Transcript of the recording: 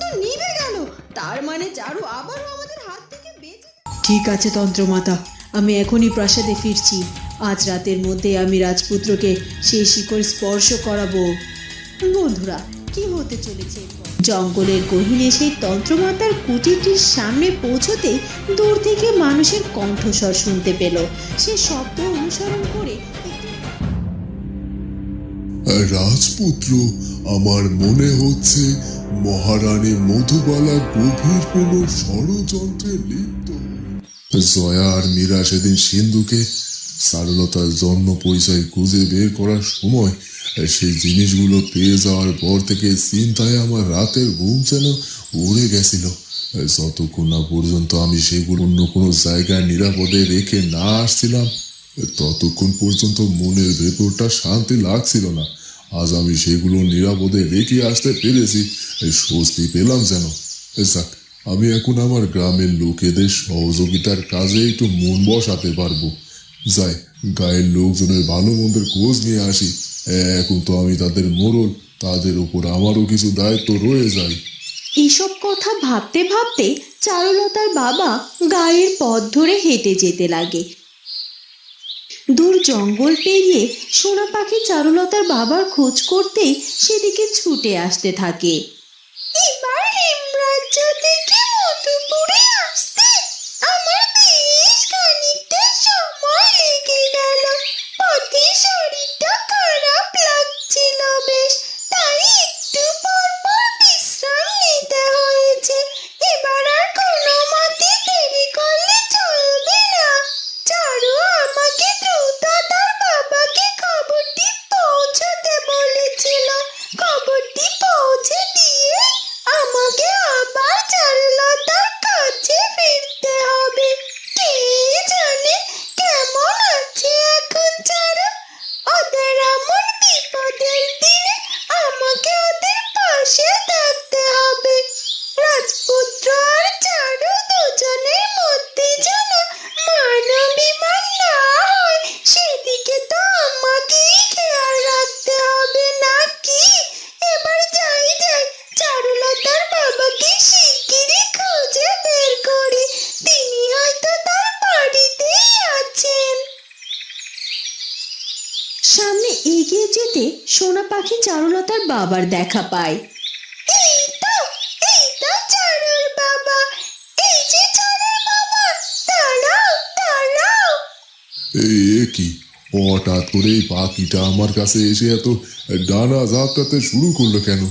তো নিভে গেল। তার মানে চারু আবারও আমাদের হাত থেকে বেঁচে ঠিক আছে তন্ত্রমাতা আমি এখনই প্রাসাদে ফিরছি। আজ রাতের মধ্যে আমি রাজপুত্রকে সেই শিকড় স্পর্শ করাবো। বন্ধুরা কি হতে চলেছে জঙ্গলের গহীনে সেই তন্ত্রমাতার কুটিরটির সামনে পৌঁছতেই দূর থেকে মানুষের কণ্ঠস্বর শুনতে পেল। সে শব্দ অনুসরণ করে রাজপুত্র আমার মনে হচ্ছে মহারানী মধুবালা গভীর কোনো ষড়যন্ত্রে লিপ্ত। জয়া আর মীরা সেদিন সিন্ধুকে সারলতার জন্ম পরিচয় খুঁজে বের করার সময় সেই জিনিসগুলো পেয়ে যাওয়ার পর থেকে চিন্তায় আমার রাতের ঘুম যেন উড়ে গেছিল। যতক্ষণ না পর্যন্ত আমি সেগুলো অন্য কোনো জায়গায় নিরাপদে রেখে না আসছিলাম, ততক্ষণ পর্যন্ত মনের ভেতরটা শান্তি লাগছিল না। আজ আমি সেগুলো নিরাপদে রেখে আসতে পেরেছি স্বস্তি পেলাম যেন। যাক আমি এখন আমার গ্রামের লোকেদের সহযোগিতার কাজে একটু মন বসাতে পারব। যাই, গায়ের লোকজনের ভালো মন্দের খোঁজ নিয়ে আসি। এখন তো আমি তাদের মোড়ল, তাদের উপর আমারও কিছু দায়িত্ব রয়ে যায়। এইসব কথা ভাবতে ভাবতে চারুলতার বাবা গায়ের পথ ধরে হেঁটে যেতে লাগে। দূর জঙ্গল পেরিয়ে সোনা পাখি চারুলতার বাবার খোঁজ করতেই সেদিকে ছুটে আসতে থাকে এবার হেমরাজ্য থেকে মধুপুরে আসতে আমার বেশ খানিকটা সময় লেগে গেল পথে শরীরটা খারাপ লাগছিল বেশ তাই একটু পর পর বিশ্রাম নিতে হয়েছে এবার আর কোনো মতে দেরি করলে চলবে না চারু আমাকে দ্রুত তার বাবাকে খবরটি পৌঁছতে বলেছিল খবরটি পৌঁছে দিয়ে আমাকে আবার চারুলতার কাছে ফিরতে হবে কে জানে কেমন আছে এখন চারু ওদের এমন বিপদের দিনে আমাকে ওদের পাশে থাকতে হবে রাজপুত্র আর চারু দুজনের মধ্যে যেন মানবিমান না হয় সেদিকে তো আমাকেই খেয়াল রাখতে হবে নাকি এবার যাই যাই চারুলতার বাবাকে শিগগিরই খুঁজে বের করি তিনি হয়তো তার বাড়িতেই আছেন সামনে এগিয়ে যেতে সোনা পাখি চারুলতার বাবার দেখা পায়। এই তো এই তো চারুর বাবা এই যে চারুর বাবা দাঁড়াও দাঁড়াও। এই এ কি? হঠাৎ করে এই পাখিটা আমার কাছে এসে এত ডানা ঝাপটাতে শুরু করল কেন?